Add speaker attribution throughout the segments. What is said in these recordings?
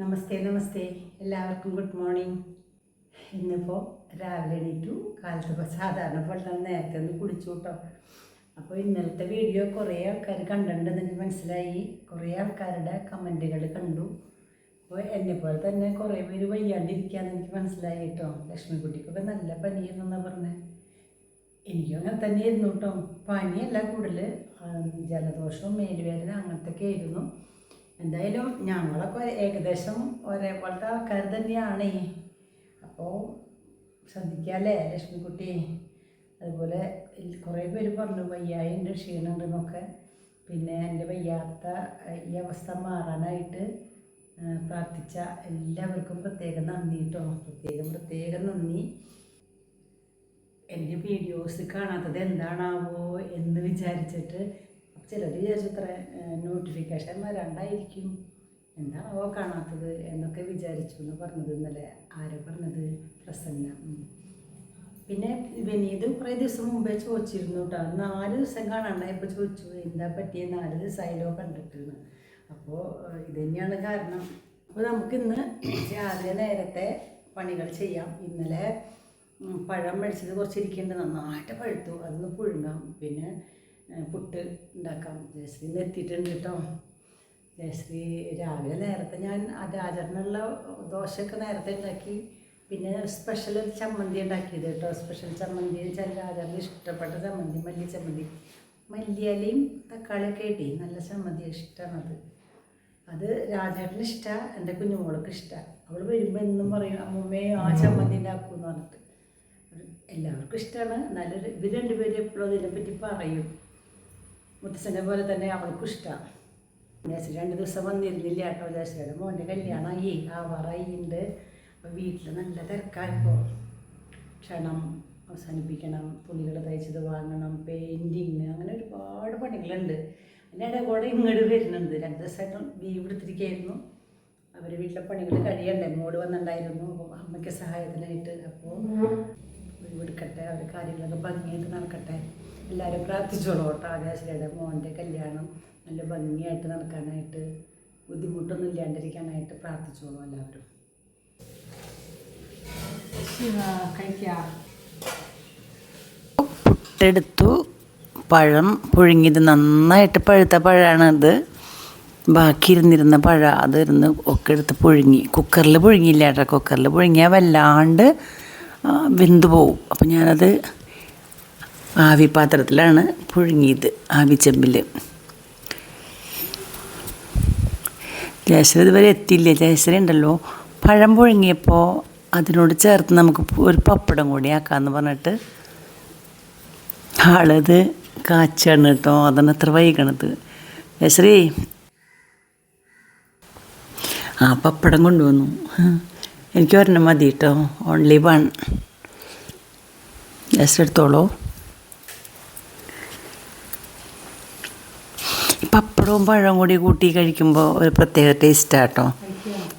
Speaker 1: നമസ്തേ നമസ്തേ. എല്ലാവർക്കും good morning. ഇന്നിപ്പോൾ രാവിലെ എണീറ്റു. കാലത്ത് സാധാരണ പോലെ തന്നെ നേരത്തെ ഒന്ന് കുടിച്ചു കേട്ടോ. അപ്പോൾ ഇന്നലത്തെ വീഡിയോ കുറേ ആൾക്കാർ കണ്ടിട്ടുണ്ടെന്ന് എനിക്ക് മനസ്സിലായി. കുറേ ആൾക്കാരുടെ കമന്റുകൾ കണ്ടു. അപ്പോൾ എന്നെ പോലെ തന്നെ കുറേ പേര് വയ്യാണ്ടിരിക്കുകയെന്ന് എനിക്ക് മനസ്സിലായി കേട്ടോ. ലക്ഷ്മിക്കുട്ടിക്കൊക്കെ നല്ല പനിയെന്നാണ് പറഞ്ഞത് എനിക്കും അങ്ങനെ ഇരുന്നു കേട്ടോ. പനിയല്ല കൂടുതൽ ജലദോഷവും മേലുവേദന അങ്ങനത്തെ ഒക്കെ ആയിരുന്നു. എന്തായാലും ഞങ്ങളൊക്കെ ഏകദേശം ഒരേപോലത്തെ ആൾക്കാർ തന്നെയാണ്. അപ്പോൾ ശ്രദ്ധിക്കാമല്ലേ ലക്ഷ്മിക്കുട്ടി? അതുപോലെ കുറേ പേര് പറഞ്ഞു വയ്യായുണ്ട് ക്ഷീണമുണ്ടെന്നൊക്കെ പിന്നെ എന്റെ വയ്യാത്ത ഈ അവസ്ഥ മാറാനായിട്ട് പ്രാർത്ഥിച്ച എല്ലാവർക്കും പ്രത്യേകം നന്ദി കേട്ടോ പ്രത്യേകം പ്രത്യേകം നന്ദി. എന്റെ വീഡിയോസ് കാണാത്തത് എന്താണാവോ എന്ന് വിചാരിച്ചിട്ട് ചിലർ വിചാരിച്ചത്ര നോട്ടിഫിക്കേഷൻ വരാണ്ടായിരിക്കും. എന്താണോ കാണാത്തത്? എന്നൊക്കെ വിചാരിച്ചു എന്ന് പറഞ്ഞത് ഇന്നലെ. ആരെ പറഞ്ഞത്? പ്രസന്ന. പിന്നെ വിനീത് കുറേ ദിവസം മുമ്പേ ചോദിച്ചിരുന്നു കേട്ടോ നാല് ദിവസം കാണാണ്ടായപ്പോൾ ചോദിച്ചു എന്താ പറ്റിയ? നാല് ദിവസമായാലോ കണ്ടിട്ടെന്ന്. അപ്പോൾ ഇത് തന്നെയാണ് കാരണം. അപ്പോൾ നമുക്കിന്ന് രാവിലെ നേരത്തെ പണികൾ ചെയ്യാം. ഇന്നലെ പഴം മേടിച്ചത് കുറച്ചിരിക്കേണ്ടത് നന്നായിട്ട് പഴുത്തു. അതൊന്ന് പുഴുങ്ങാം. പിന്നെ പുട്ട് ഉണ്ടാക്കാം ജയശ്രീ എത്തിയിട്ടുണ്ട് കേട്ടോ. ജയശ്രീ രാവിലെ നേരത്തെ ഞാൻ ആ രാജനുള്ള ദോശയൊക്കെ നേരത്തെ ഉണ്ടാക്കി. പിന്നെ സ്പെഷ്യൽ ഒരു ചമ്മന്തി ഉണ്ടാക്കിയത് കേട്ടോ. സ്പെഷ്യൽ ചമ്മന്തി വെച്ചാൽ രാജാവിന് ഇഷ്ടപ്പെട്ട ചമ്മന്തി മല്ലി ചമ്മന്തി. മല്ലിയലയും തക്കാളിയൊക്കെ ഇട്ടി നല്ല ചമ്മന്തി ഇഷ്ടമാണത് അത്. രാജേട്ടന് ഇഷ്ടമാണ് എന്റെ കുഞ്ഞുമോൾക്ക് ഇഷ്ടമാണ് അവൾ വരുമ്പോൾ എന്നും പറയും അമ്മമ്മേ ആ ചമ്മന്തി ഉണ്ടാക്കും എന്ന് പറഞ്ഞിട്ട്. എല്ലാവർക്കും ഇഷ്ടമാണ് എന്നാലും ഇവർ രണ്ടുപേരും എപ്പോഴും അതിനെപ്പറ്റി പറയും. മുത്തച്ഛനെ പോലെ തന്നെ അവൾക്കും ഇഷ്ടമാണ് ജയശ്രീ രണ്ട് ദിവസം വന്നിരുന്നില്ല കേട്ടോ ജയശ്രീയുടെ മോന്റെ കല്യാണമായി. ആ ഉണ്ട് അപ്പോൾ വീട്ടിൽ നല്ല തിരക്കായിപ്പോൾ ക്ഷണം അവസാനിപ്പിക്കണം തുണികൾ തയ്ച്ചത് വാങ്ങണം പെയിന്റിങ് അങ്ങനെ ഒരുപാട് പണികളുണ്ട്. ഇടയിൽ കൂടെ ഇങ്ങോട്ട് വരുന്നുണ്ട്. രണ്ട് ദിവസമായിട്ടും ലീവ് എടുത്തിരിക്കുകയായിരുന്നു അവർ വീട്ടിലെ പണികൾ കഴിയണ്ടേ? മോട് വന്നിട്ടുണ്ടായിരുന്നു. അപ്പോൾ അമ്മയ്ക്ക് സഹായത്തിനായിട്ട്. അപ്പോൾ ലീവ് എടുക്കട്ടെ അവർ കാര്യങ്ങളൊക്കെ ഭംഗിയായിട്ട് നടക്കട്ടെ. എല്ലാവരും പ്രാർത്ഥിച്ചോളൂ കേട്ടോ. ആകാശയുടെ മോന്റെ കല്യാണം നല്ല ഭംഗിയായിട്ട് നടക്കാനായിട്ട് ബുദ്ധിമുട്ടൊന്നും ഇല്ലാണ്ടിരിക്കാനായിട്ട് പ്രാർത്ഥിച്ചോളൂ എല്ലാവരും.
Speaker 2: പുട്ടെടുത്തു. പഴം പുഴുങ്ങിയത് നന്നായിട്ട് പഴുത്ത പഴമാണത് ബാക്കി ഇരുന്നിരുന്ന പഴ അതിരുന്ന് ഒക്കെ എടുത്ത് പുഴുങ്ങി. കുക്കറിൽ പുഴുങ്ങിയില്ല കേട്ടോ. കുക്കറിൽ പുഴുങ്ങിയാൽ വല്ലാണ്ട് വെന്തു വെന്ത് പോവും അപ്പം ഞാനത് ആവി പാത്രത്തിലാണ് പുഴുങ്ങിയത് ആവിച്ചെമ്പിൽ. ജയശ്രീ ഇതുവരെ എത്തിയില്ല. ജയശ്രീ ഉണ്ടല്ലോ. പഴം പുഴുങ്ങിയപ്പോൾ അതിനോട് ചേർത്ത് നമുക്ക് ഒരു പപ്പടം കൂടി ആക്കാമെന്ന് പറഞ്ഞിട്ട് ആളത് കാച്ചാണ് കേട്ടോ. അതാണ് അത്ര വൈകണത്. ശ്രീ ആ പപ്പടം കൊണ്ടുവന്നു. എനിക്ക് ഒരെണ്ണം മതി കേട്ടോ. ഓൺലി വൺ ജസ്റ്റ് എടുത്തോളൂ. ഈ പഴം കൂടി കൂട്ടി കഴിക്കുമ്പോൾ ഒരു പ്രത്യേക ടേസ്റ്റ് ആട്ടോ.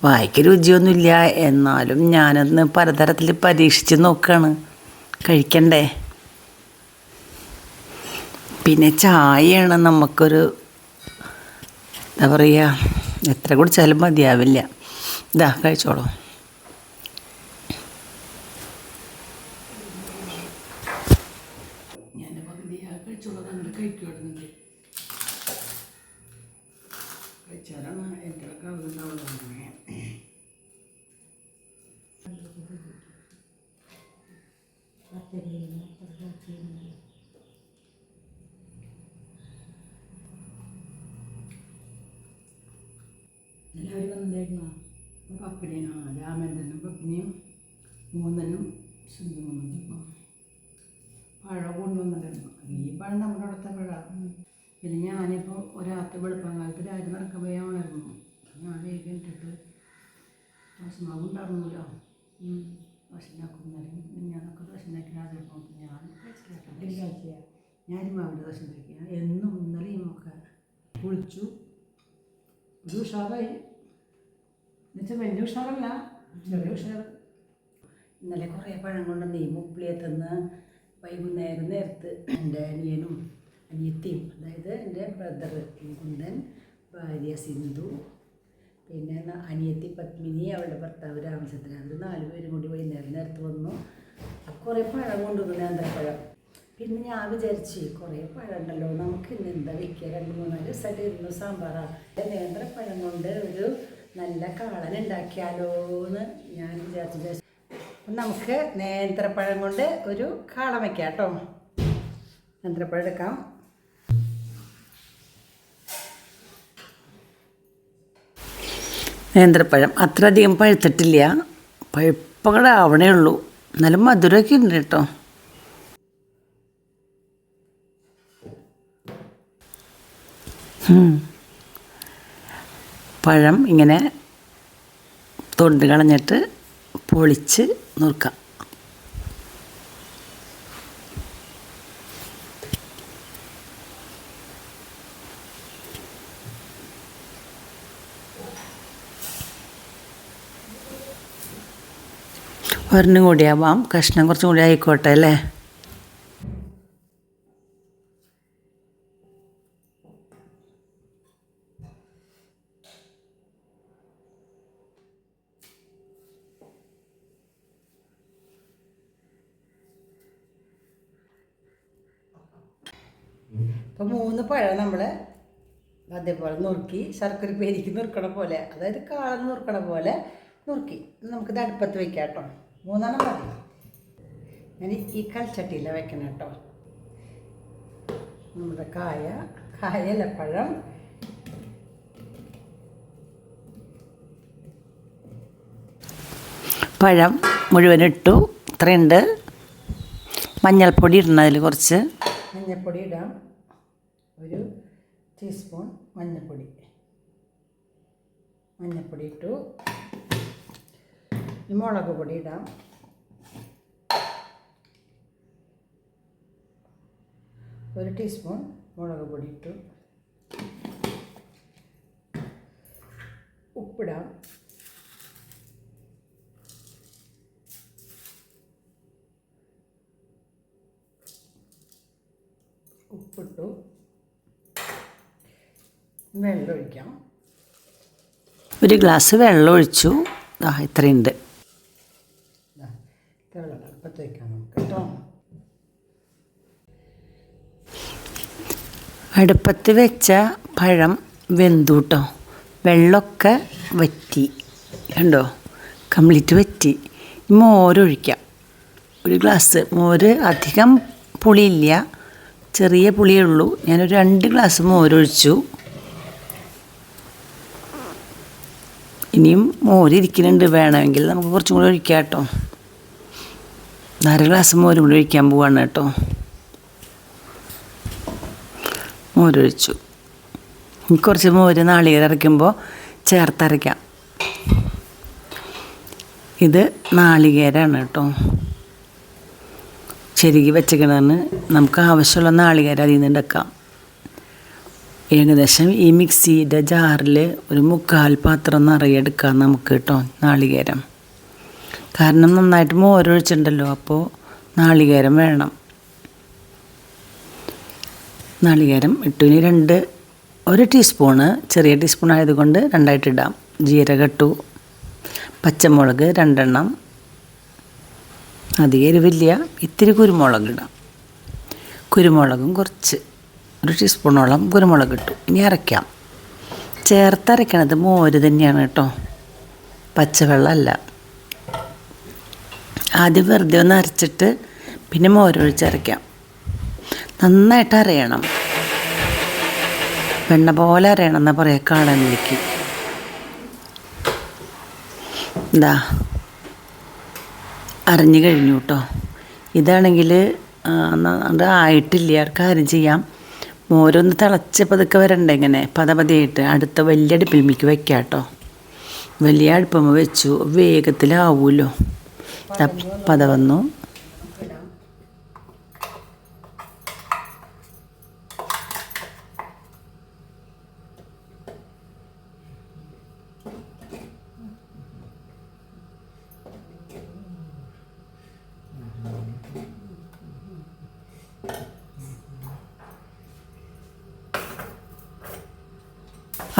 Speaker 2: വായിക്ക് രുചിയൊന്നുമില്ല. എന്നാലും ഞാനൊന്ന് പലതരത്തിൽ പരീക്ഷിച്ച് നോക്കുകയാണ് കഴിക്കണ്ടേ? പിന്നെ ചായയാണ് നമുക്കൊരു എന്താ പറയുക എത്ര കുടിച്ചാലും മതിയാവില്ല. ഇതാ കഴിച്ചോളൂ
Speaker 1: ഞാൻ പകുതി കഴിച്ചോളൂ അങ്ങനെ കഴിക്കുമായിരുന്നെങ്കിൽ കഴിച്ചാലാണ് എന്റെ കവുന്നുണ്ടാവുള്ളൂ അങ്ങനെ എല്ലാവരും വന്നിട്ടുണ്ടായിരുന്നോ പപ്പിനെയും ആ രാമേന്ദ്രനും പപ്പിനെയും മൂന്നനും സിന്ധു വന്നിട്ടുണ്ടോ പഴം കൊണ്ടുവന്നിട്ടുണ്ട് ഈ പഴം നമ്മുടെ അവിടുത്തെ പഴം. പിന്നെ ഞാനിപ്പോൾ ഒരാത്ത വെളുപ്പങ്കാലത്ത് രാജ്യം നടക്കാൻ പോയാണായിരുന്നു ഞാൻ വേഗം ഇട്ടിട്ട് ഭക്ഷണം ഉണ്ടായിരുന്നല്ലോ. ഭക്ഷണം ഞാനൊക്കെ ദോശനാക്കി രാജപ്പം ഞാൻ കഴിച്ചില്ല. ഞാനും അവിടെ ദോശ ഉണ്ടാക്കിയ എന്നും ഇന്നലെയും ഒക്കെ കുളിച്ചു. ഒരു ഉഷാറായി. എന്നുവെച്ചാൽ വലിയ ഉഷാറല്ല. ചെറിയ ഉഷാറ്. ഇന്നലെ കുറേ പഴം കൊണ്ടുവന്നേ മുപ്പിളിയത്തുനിന്ന് വൈകുന്നേരം നേരത്ത് എന്റെ അനിയനും അനിയത്തിയും അതായത് എന്റെ ബ്രദർ കുന്ദൻ ഭാര്യ സിന്ധു പിന്നെ അനിയത്തി പത്മിനി അവളുടെ ഭർത്താവ് രാമചന്ദ്രൻ അവർ നാലുപേരും കൂടി വൈകുന്നേരം നേരത്ത് വന്നു. കുറേ പഴം കൊണ്ടുവന്നു നേന്ത്രപ്പഴം പിന്നെ ഞാൻ വിചാരിച്ച് കുറേ പഴം ഉണ്ടല്ലോ നമുക്ക് ഇന്ന് എന്താ വയ്ക്കുക രണ്ട് മൂന്നാൽ ദിവസമായിട്ട് ഇരുന്നു സാമ്പാറാണ് നേന്ത്രപ്പഴം കൊണ്ട് ഒരു നല്ല കാളൻ ഉണ്ടാക്കിയാലോ എന്ന് ഞാൻ വിചാരിച്ചു നമുക്ക് നേന്ത്രപ്പഴം കൊണ്ട് ഒരു കാളൻ വയ്ക്കാം കേട്ടോ. നേന്ത്രപ്പഴം എടുക്കാം.
Speaker 2: നേന്ത്രപ്പഴം അത്രയധികം പഴുത്തിട്ടില്ല. പഴുപ്പകടെ ആവണേ ഉള്ളൂ. എന്നാലും മധുരമൊക്കെ ഉണ്ട് കേട്ടോ. പഴം ഇങ്ങനെ തൊണ്ട് കളഞ്ഞിട്ട് പൊളിച്ച് നുറുക്കാം. ഒരെണ്ണം കൂടിയാവാം. കഷ്ണം കുറച്ചും കൂടി ആയിക്കോട്ടെ അല്ലേ?
Speaker 1: അപ്പോൾ മൂന്ന് പഴം നമ്മൾ അതേപോലെ നുറുക്കി ശർക്കര പേരിക്ക് നുറുക്കണ പോലെ അതായത് കാളം നുറുക്കണ പോലെ നുറുക്കി. നമുക്കിത് അടുപ്പത്ത് വെക്കാം കേട്ടോ. മൂന്നെണ്ണം മതി. ഞാൻ ഈ കൽച്ചട്ടിയിലാണ് വെക്കണം കേട്ടോ. നമ്മുടെ കായ കായലപ്പഴം പഴം
Speaker 2: മുഴുവൻ ഇട്ടു. ഇത്രയുണ്ട്. മഞ്ഞൾപ്പൊടി ഇടണം അതിൽ കുറച്ച്.
Speaker 1: മഞ്ഞൾപ്പൊടി ഇടാം. ഒരു ടീസ്പൂൺ മഞ്ഞൾപ്പൊടി. മഞ്ഞൾപ്പൊടി ഇട്ടു. മുളക് പൊടി ഇടാം. ഒരു ടീസ്പൂൺ മുളക് പൊടി ഇട്ടു. ഉപ്പിടാം. ഉപ്പിട്ടു. വെള്ളമൊഴിക്കാം.
Speaker 2: ഒരു ഗ്ലാസ് വെള്ളം ഒഴിച്ചു ഇത്രയുണ്ട്
Speaker 1: ദാ, ഇത് വെള്ളം അടുപ്പത്ത് വയ്ക്കാം നമുക്ക് കേട്ടോ
Speaker 2: അടുപ്പത്ത് വെച്ച പഴം വെന്തു കേട്ടോ വെള്ളമൊക്കെ വറ്റി. കണ്ടോ? കംപ്ലീറ്റ് വറ്റി. മോരൊഴിക്കാം ഒരു ഗ്ലാസ് മോര് അധികം പുളിയില്ല. ചെറിയ പുളിയേ ഉള്ളൂ. ഞാനൊരു രണ്ട് ഗ്ലാസ് മോരൊഴിച്ചു ഇനിയും മോര് ഇരിക്കുന്നുണ്ട്. വേണമെങ്കിൽ നമുക്ക് കുറച്ചും കൂടി ഒഴിക്കാം കേട്ടോ. നാല് ഗ്ലാസ് മോരും കൂടി ഒഴിക്കാൻ പോവാണ് കേട്ടോ. മോരൊഴിച്ചു. കുറച്ച് മോര് നാളികേരക്കുമ്പോൾ ചേർത്തരയ്ക്കാം ഇത് നാളികേരമാണ് കേട്ടോ. ചെരുകി വെച്ചേക്കണമെന്ന് നമുക്ക് ആവശ്യമുള്ള നാളികേര അതിൽ നിന്ന് എടുക്കാം. ഏകദേശം ഈ മിക്സിയുടെ ജാറിൽ ഒരു മുക്കാൽ പാത്രം നിറയെ എടുക്കാം നമുക്ക് കേട്ടോ നാളികേരം. കാരണം നന്നായിട്ട് മോരൊഴിച്ചിട്ടുണ്ടല്ലോ അപ്പോൾ നാളികേരം വേണം. നാളികേരം ഇട്ടു ഇനി രണ്ട് ഒരു ടീസ്പൂണ് ചെറിയ ടീസ്പൂൺ ആയതുകൊണ്ട് രണ്ടായിട്ട് ഇടാം. ജീരകം ഇട്ടു. പച്ചമുളക് രണ്ടെണ്ണം. അധികം എരിവില്ല ഇത്തിരി കുരുമുളക് ഇടാം. കുരുമുളകും കുറച്ച്. ഒരു ടീസ്പൂണോളം കുരുമുളക് ഇട്ടു. ഇനി അരയ്ക്കാം. ചേർത്തരയ്ക്കണത് മോര് തന്നെയാണ് കേട്ടോ. പച്ചവെള്ളമല്ല. ആദ്യം വെറുതെ ഒന്ന് അരച്ചിട്ട് പിന്നെ മോരൊഴിച്ച് അരയ്ക്കാം. നന്നായിട്ട് അരയണം വെണ്ണ പോലെ അരയണം എന്നാ പറയാ എനിക്ക്. എന്താ അരഞ്ഞു കഴിഞ്ഞു കേട്ടോ ഇതാണെങ്കിൽ ആയിട്ടില്ല ആർക്കും ആരും ചെയ്യാം. മോരൊന്ന് തിളച്ച് പതുക്കെ വരണ്ടേ ഇങ്ങനെ പതപതിയായിട്ട്. അടുത്ത വലിയ അടുപ്പിൽമിക്ക് വെക്കാം കേട്ടോ വലിയ അടുപ്പമ്മ വെച്ചു. വേഗത്തിലാവുമല്ലോ പത വന്നു.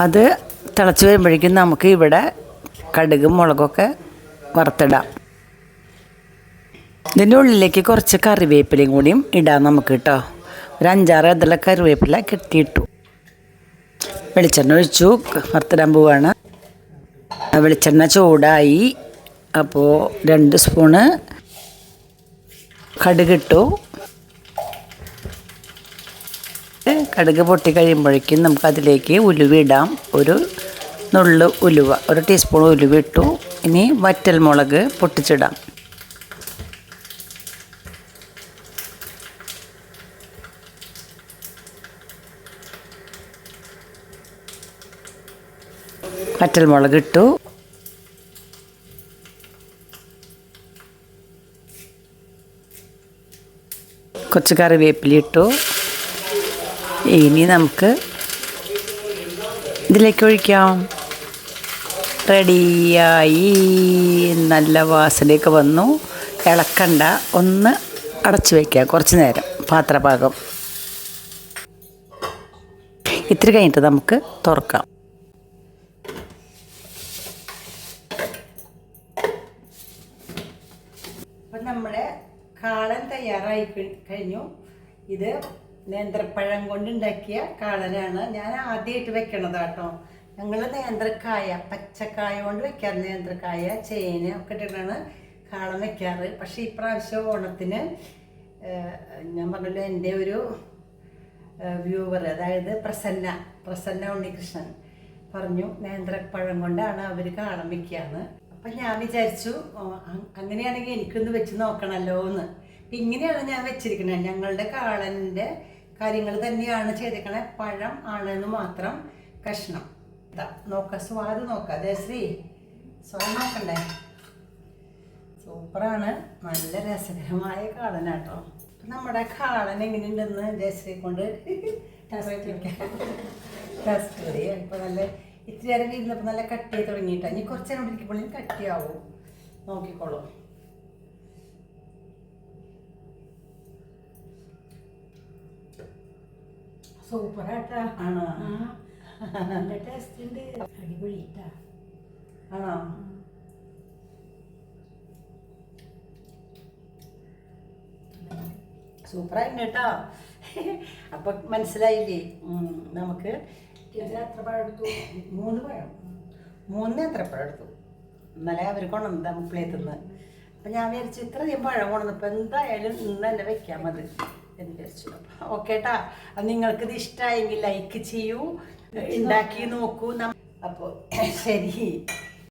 Speaker 2: അത് തിളച്ച് വരുമ്പോഴേക്കും നമുക്ക് ഇവിടെ കടുകും മുളകൊക്കെ വറുത്തിടാം. ഇതിന്റെ ഉള്ളിലേക്ക് കുറച്ച് കറിവേപ്പിലയും കൂടിയും ഇടാം നമുക്ക് കേട്ടോ ഒരു അഞ്ചാറ് ഇതിലെ കറിവേപ്പില കെട്ടിയിട്ടു. വെളിച്ചെണ്ണ ഒഴിച്ചു വറുത്തിടാൻ പോവാണ്. വെളിച്ചെണ്ണ ചൂടായി. അപ്പോൾ രണ്ട് സ്പൂണ് കടുകിട്ടു. കടുക് പൊട്ടി കഴിയുമ്പോഴേക്കും നമുക്ക് അതിലേക്ക് ഉലുവ ഇടാം. ഒരു നുള്ളു ഉലുവ ഒരു ടീസ്പൂൺ ഉലുവ ഇട്ടു. ഇനി വറ്റൽമുളക് പൊട്ടിച്ചിടാം. വറ്റൽ മുളക് ഇട്ടു. കുറച്ച് കറിവേപ്പില ഇട്ടു. ഇനി നമുക്ക് ഇതിലേക്ക് ഒഴിക്കാം. റെഡിയായി. നല്ല വാസനയൊക്കെ വന്നു. ഇളക്കണ്ട. ഒന്ന് അടച്ചു വയ്ക്കുക കുറച്ച് നേരം. പാത്രഭാഗം. ഇത്തിരി കഴിഞ്ഞിട്ട് നമുക്ക് തുറക്കാം.
Speaker 1: അപ്പം നമ്മുടെ കാളൻ തയ്യാറായി കഴിഞ്ഞു. ഇത് നേന്ത്രപ്പഴം കൊണ്ടുണ്ടാക്കിയ കാളനാണ് ഞാൻ ആദ്യമായിട്ട് വെക്കണത് കേട്ടോ. ഞങ്ങൾ നേന്ത്രക്കായ പച്ചക്കായ കൊണ്ട് വെക്കാറ് നേന്ത്രക്കായ ചേന ഒക്കെ ഇട്ടിട്ടാണ് കാളൻ വെക്കാറ്. പക്ഷേ ഇപ്രാവശ്യം ഓണത്തിന് ഞാൻ പറഞ്ഞല്ലോ എന്റെ ഒരു വ്യൂവർ അതായത് പ്രസന്ന പ്രസന്ന ഉണ്ണികൃഷ്ണൻ പറഞ്ഞു നേന്ത്രപ്പഴം കൊണ്ടാണ് അവർ കാളം വെക്കുകയാണ് അപ്പം ഞാൻ വിചാരിച്ചു അങ്ങനെയാണെങ്കിൽ എനിക്കൊന്ന് വെച്ച് നോക്കണമല്ലോ എന്ന് ഇങ്ങനെയാണ് ഞാൻ വെച്ചിരിക്കുന്നത് ഞങ്ങളുടെ കാളന്റെ കാര്യങ്ങൾ തന്നെയാണ് ചെയ്തേക്കണേ പഴം ആണെന്ന് മാത്രം കഷ്ണം. നോക്ക സ്വാദ് നോക്ക. ജയശ്രീ സ്വാദ് നോക്കണ്ടേ? സൂപ്പറാണ്. നല്ല രസകരമായ കാളനാട്ടോ. നമ്മുടെ കാളൻ എങ്ങനെയുണ്ടെന്ന് ജയശ്രീ കൊണ്ട് ടെസ്റ്റ് ചെയ്യാം. ഇപ്പൊ നല്ല ഇത്തിരി നേരം നല്ല കട്ടി തുടങ്ങിയിട്ടാ. ഇനി കുറച്ച് നേരം ഇരിക്കുമ്പോൾ കട്ടിയാവും. നോക്കിക്കോളൂ.
Speaker 3: സൂപ്പറാട്ടാ
Speaker 1: ആണോ?
Speaker 3: നല്ല ടേസ്റ്റ് ഉണ്ട് അടിപൊളിട്ടാ
Speaker 1: ആണോ? സൂപ്പറായിട്ടുണ്ട് കേട്ടോ അപ്പൊ മനസ്സിലായില്ലേ? നമുക്ക്
Speaker 3: എത്ര പഴം എടുത്തു?
Speaker 1: മൂന്ന് പഴം. മൂന്ന് നേന്ത്രപ്പഴം എടുത്തു? ഇന്നലെ അവർ കൊണ്ടുവന്നത് മുപ്പിളയത്തു അപ്പൊ അപ്പം ഞാൻ വിചാരിച്ചു ഇത്രയധികം പഴം കൊണ്ടുവന്നപ്പോൾ എന്തായാലും ഇന്ന് തന്നെ വെക്കാം അത്. എന്ന് വിചാരിച്ചു ഓക്കെ കേട്ടാ ഇത് നിങ്ങൾക്കിത് ഇഷ്ടമായെങ്കിൽ ലൈക്ക് ചെയ്യൂ. ഉണ്ടാക്കി നോക്കൂ. അപ്പോൾ ശരി.